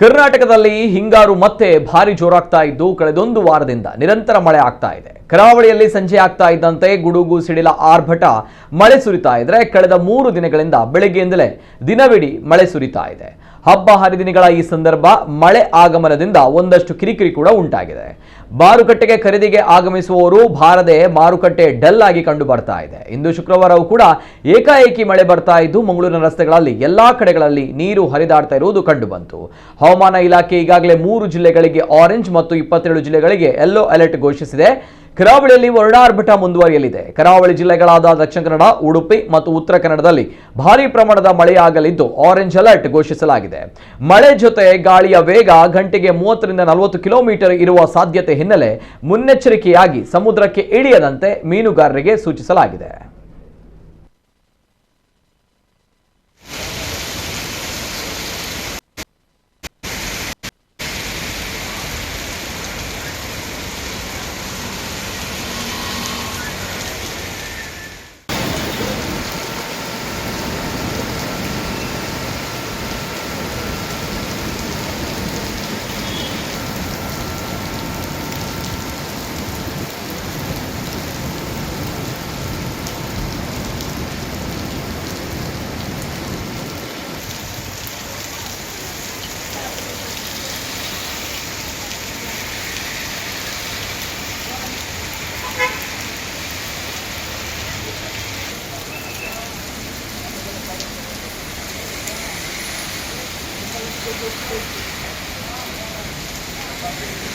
ಕರ್ನಾಟಕದಲ್ಲಿ ಹಿಂಗಾರು ಮತ್ತೆ ಭಾರಿ ಜೋರಾಗ್ತಾ ಇದ್ದು ಕಳೆದೊಂದು ವಾರದಿಂದ ನಿರಂತರ ಮಳೆ ಆಗ್ತಾ ಇದೆ. ಕರಾವಳಿಯಲ್ಲಿ ಸಂಜೆ ಆಗ್ತಾ ಇದ್ದಂತೆ ಗುಡುಗು, ಸಿಡಿಲ, ಆರ್ಭಟ ಮಳೆ ಸುರಿತಾ ಇದ್ರೆ ಕಳೆದ ಮೂರು ದಿನಗಳಿಂದ ಬೆಳಗ್ಗೆಯಿಂದಲೇ ದಿನವಿಡೀ ಮಳೆ ಸುರಿತಾ ಇದೆ. ಹಬ್ಬ ಹರಿದಿನಗಳ ಈ ಸಂದರ್ಭ ಮಳೆ ಆಗಮನದಿಂದ ಒಂದಷ್ಟು ಕಿರಿಕಿರಿ ಕೂಡ ಉಂಟಾಗಿದೆ. ಮಾರುಕಟ್ಟೆಗೆ ಖರೀದಿಗೆ ಆಗಮಿಸುವವರು ಬಾರದೆ ಮಾರುಕಟ್ಟೆ ಡಲ್ ಆಗಿ ಕಂಡು ಬರ್ತಾ ಇದೆ. ಇಂದು ಶುಕ್ರವಾರವೂ ಕೂಡ ಏಕಾಏಕಿ ಮಳೆ ಬರ್ತಾ ಇದ್ದು ಮಂಗಳೂರಿನ ರಸ್ತೆಗಳಲ್ಲಿ ಎಲ್ಲಾ ಕಡೆಗಳಲ್ಲಿ ನೀರು ಹರಿದಾಡ್ತಾ ಇರುವುದು ಕಂಡು ಬಂತು ಹವಾಮಾನ ಇಲಾಖೆ ಈಗಾಗಲೇ ಮೂರು ಜಿಲ್ಲೆಗಳಿಗೆ ಆರೆಂಜ್ ಮತ್ತು ಇಪ್ಪತ್ತೇಳು ಜಿಲ್ಲೆಗಳಿಗೆ ಯೆಲ್ಲೋ ಅಲರ್ಟ್ ಘೋಷಿಸಿದೆ. ಕರಾವಳಿಯಲ್ಲಿ ವರ್ಣಾರ್ಭಟ ಮುಂದುವರಿಯಲಿದೆ. ಕರಾವಳಿ ಜಿಲ್ಲೆಗಳಾದ ದಕ್ಷಿಣ ಕನ್ನಡ, ಉಡುಪಿ ಮತ್ತು ಉತ್ತರ ಕನ್ನಡದಲ್ಲಿ ಭಾರಿ ಪ್ರಮಾಣದ ಮಳೆಯಾಗಲಿದ್ದು ಆರೆಂಜ್ ಅಲರ್ಟ್ ಘೋಷಿಸಲಾಗಿದೆ. ಮಳೆ ಜೊತೆ ಗಾಳಿಯ ವೇಗ ಗಂಟೆಗೆ ಮೂವತ್ತರಿಂದ ನಲವತ್ತು ಕಿಲೋಮೀಟರ್ ಇರುವ ಸಾಧ್ಯತೆ ಹಿನ್ನೆಲೆ ಮುನ್ನೆಚ್ಚರಿಕೆಯಾಗಿ ಸಮುದ್ರಕ್ಕೆ ಇಳಿಯದಂತೆ ಮೀನುಗಾರರಿಗೆ ಸೂಚಿಸಲಾಗಿದೆ. Thank you.